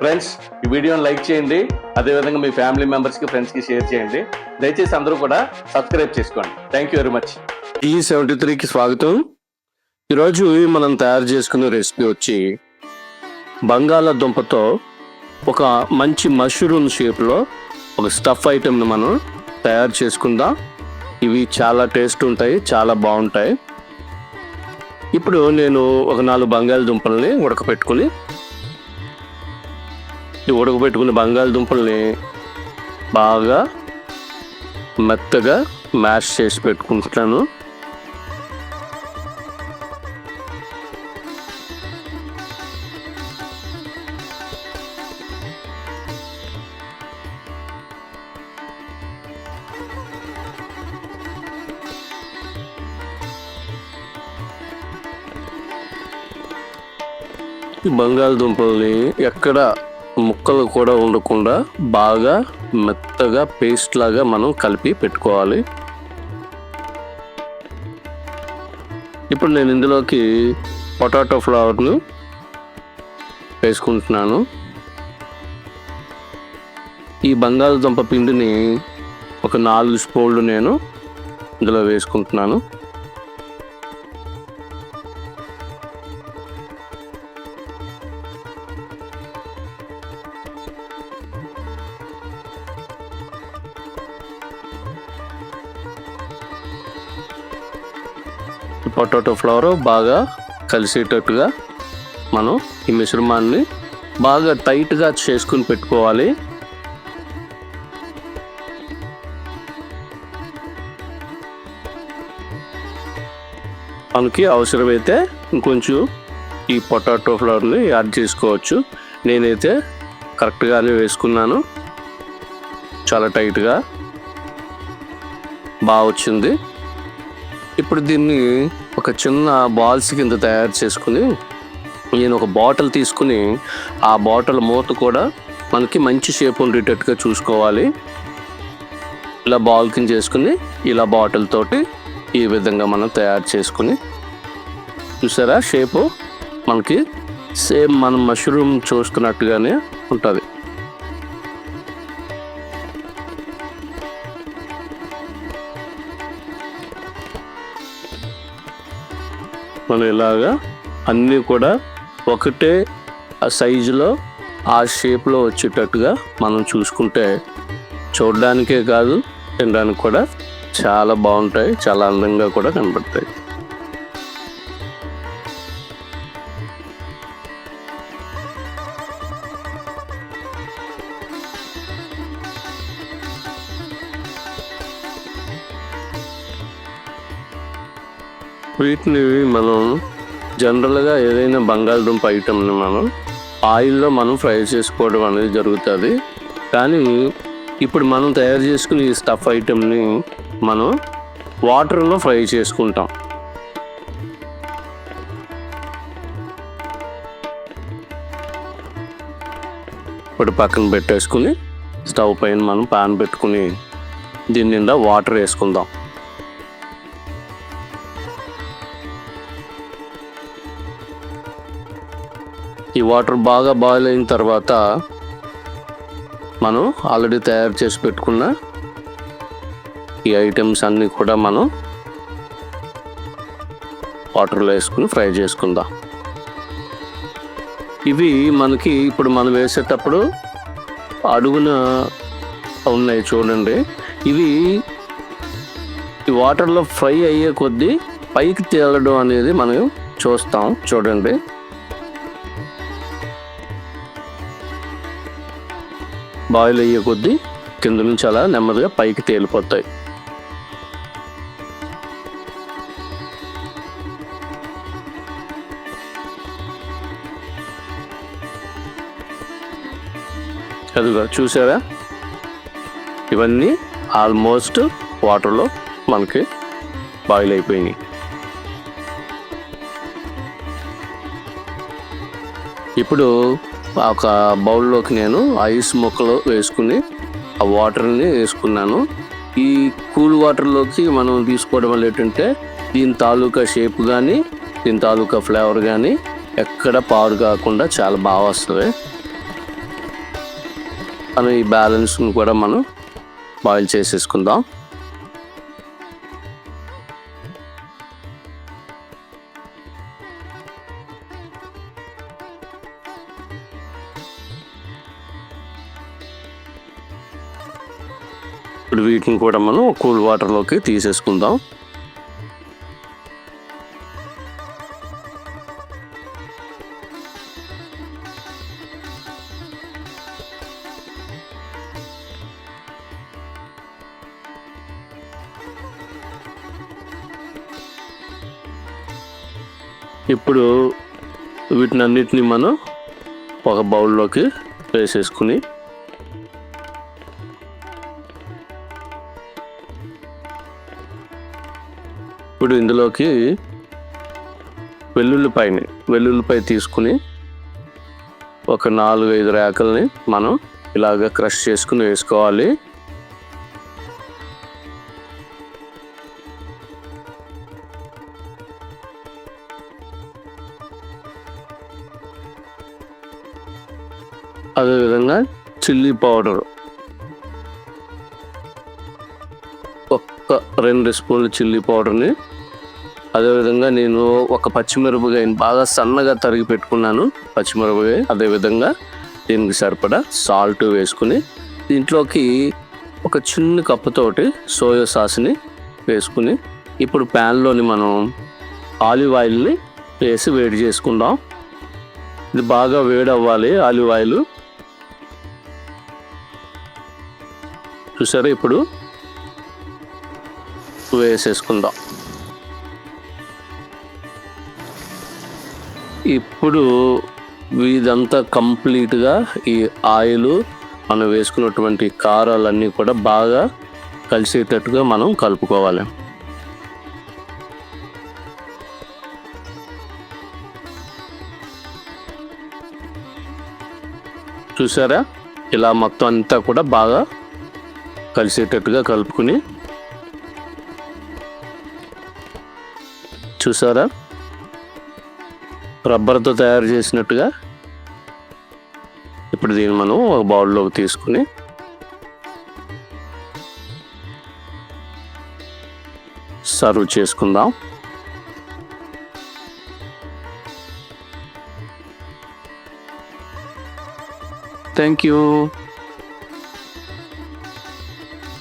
Friends ఈ వీడియోని like చేయండి. అదేవిధంగా మీ ఫ్యామిలీ మెంబర్స్కి ఫ్రెండ్స్కి షేర్ చేయండి. దయచేసి అందరూ కూడా సబ్స్క్రైబ్ చేసుకోండి. థ్యాంక్ యూ వెరీ మచ్ ఈ సెవెంటీ త్రీకి స్వాగతం. ఈరోజు మనం తయారు చేసుకునే రెసిపీ వచ్చి బంగాళాదుంపతో ఒక మంచి మష్రూమ్ షేప్లో ఒక స్టఫ్ ఐటెంని మనం తయారు చేసుకుందాం. ఇవి చాలా టేస్ట్ ఉంటాయి చాలా బాగుంటాయి. ఇప్పుడు నేను ఒక నాలుగు బంగాళదుంపల్ని ఉడకపెట్టుకుని ఈ ఉడకబెట్టుకున్న బంగాళదుంపల్ని బాగా మెత్తగా మ్యాష్ చేసి పెట్టుకుంటున్నాను. బంగాళదుంపల్ని ఎక్కడ ముక్కలు కూడా ఉండకుండా బాగా మెత్తగా పేస్ట్ లాగా మనం కలిపి పెట్టుకోవాలి. ఇప్పుడు నేను ఇందులోకి పొటాటో ఫ్లవర్ను వేసుకుంటున్నాను. ఈ బంగాళదుంప పిండిని ఒక నాలుగు స్పూన్లు నేను ఇందులో వేసుకుంటున్నాను. పొటాటో ఫ్లవర్ బాగా కలిసేటట్టుగా మనం ఈ మిశ్రమాన్ని బాగా టైట్గా చేసుకుని పెట్టుకోవాలి. మనకి అవసరమైతే ఇంకొంచెం ఈ పొటాటో ఫ్లవర్ని యాడ్ చేసుకోవచ్చు. నేనైతే కరెక్ట్గానే వేసుకున్నాను. చాలా టైట్గా బాగా వచ్చింది. ఇప్పుడు దీన్ని ఒక చిన్న బాల్స్ కింద తయారు చేసుకుని నేను ఒక బాటిల్ తీసుకుని ఆ బాటిల్ మూత కూడా మనకి మంచి షేప్ ఉండేటట్టుగా చూసుకోవాలి. ఇలా బాల్ కింద చేసుకుని ఇలా బాటిల్ తోటి ఈ విధంగా మనం తయారు చేసుకుని చూసారా? షేపు మనకి సేమ్ మనం మష్రూమ్ చూసుకున్నట్టుగానే ఉంటుంది. మనం ఇలాగా అన్నీ కూడా ఒకటే ఆ సైజులో ఆ షేప్లో వచ్చేటట్టుగా మనం చూసుకుంటే చూడడానికే కాదు తినడానికి కూడా చాలా బాగుంటాయి చాలా అందంగా కూడా కనబడతాయి. వీటిని మనం జనరల్గా ఏదైనా బంగాళదుంప ఐటమ్ని మనం ఆయిల్లో మనం ఫ్రై చేసుకోవడం అనేది జరుగుతుంది. కానీ ఇప్పుడు మనం తయారు చేసుకునే ఈ స్టఫ్ ఐటమ్ని మనం వాటర్లో ఫ్రై చేసుకుంటాం. ఇప్పుడు పక్కన పెట్టేసుకుని స్టవ్ పైన మనం పాన్ పెట్టుకుని దీని నిండా వాటర్ వేసుకుందాం. ఈ వాటర్ బాగా బాయిల్ అయిన తర్వాత మనం ఆల్రెడీ తయారు చేసి పెట్టుకున్న ఈ ఐటమ్స్ అన్నీ కూడా మనం వాటర్లో వేసుకుని ఫ్రై చేసుకుందాం. ఇవి మనకి ఇప్పుడు మనం వేసేటప్పుడు అడుగున ఉన్నాయి చూడండి. ఇవి ఈ వాటర్లో ఫ్రై అయ్యే కొద్దీ పైకి తేలడం అనేది మనం చూస్తాం చూడండి. బాయిల్ అయ్యే కొద్దీ కింద నుంచి అలా నెమ్మదిగా పైకి తేలిపోతాయి. అదిగో చూసారా? ఇవన్నీ ఆల్మోస్ట్ వాటర్లో మనకి బాయిల్ అయిపోయినాయి. ఇప్పుడు ఒక బౌల్లోకి నేను ఐస్ ముక్కలు వేసుకుని ఆ వాటర్ని వేసుకున్నాను. ఈ కూల్ వాటర్లోకి మనం తీసుకోవడం వల్ల ఏంటంటే దీని తాలూకా షేప్ కానీ దీని తాలూకా ఫ్లేవర్ కానీ ఎక్కడ పాడు కాకుండా చాలా బాగా వస్తుంది. మనం ఈ బ్యాలెన్స్ని కూడా మనం బాయిల్ చేసేసుకుందాం. ఇప్పుడు వీటిని కూడా మనం కూల్ వాటర్లోకి తీసేసుకుందాం. ఇప్పుడు వీటిని అన్నిటిని మనం ఒక బౌల్లోకి వేసేసుకుని ఇప్పుడు ఇందులోకి వెల్లుల్లిపాయని వెల్లుల్లిపాయ తీసుకుని ఒక నాలుగు ఐదు రేకల్ని మనం ఇలాగ క్రష్ చేసుకుని వేసుకోవాలి. అదేవిధంగా చిల్లీ పౌడర్. రెండు స్పూన్లు చిల్లీ పౌడర్ని. అదేవిధంగా నేను ఒక పచ్చిమిరపకాయని బాగా సన్నగా తరిగి పెట్టుకున్నాను పచ్చిమిరపకాయ. అదేవిధంగా దీనికి సరిపడా సాల్ట్ వేసుకుని దీంట్లోకి ఒక చిన్న కప్పుతోటి సోయా సాస్ని వేసుకుని ఇప్పుడు ప్యాన్లోని మనం ఆలివ్ ఆయిల్ని వేసి వేడి చేసుకుందాం. ఇది బాగా వేడి అవ్వాలి ఆలివ్ ఆయిల్. చూసారా ఇప్పుడు వేసేసుకుందాం. ఇప్పుడు ఇదంతా కంప్లీట్గా ఈ ఆయిల్ మనం వేసుకున్నటువంటి కారాలన్నీ కూడా బాగా కలిసేటట్టుగా మనం కలుపుకోవాలి. చూసారా? ఇలా మొత్తం అంతా కూడా బాగా కలిసేటట్టుగా కలుపుకుని చూసారా? రబ్బర్తో తయారు చేసినట్టుగా. ఇప్పుడు దీన్ని మనం ఒక బౌల్లోకి తీసుకుని సర్వ్ చేసుకుందాం. Thank you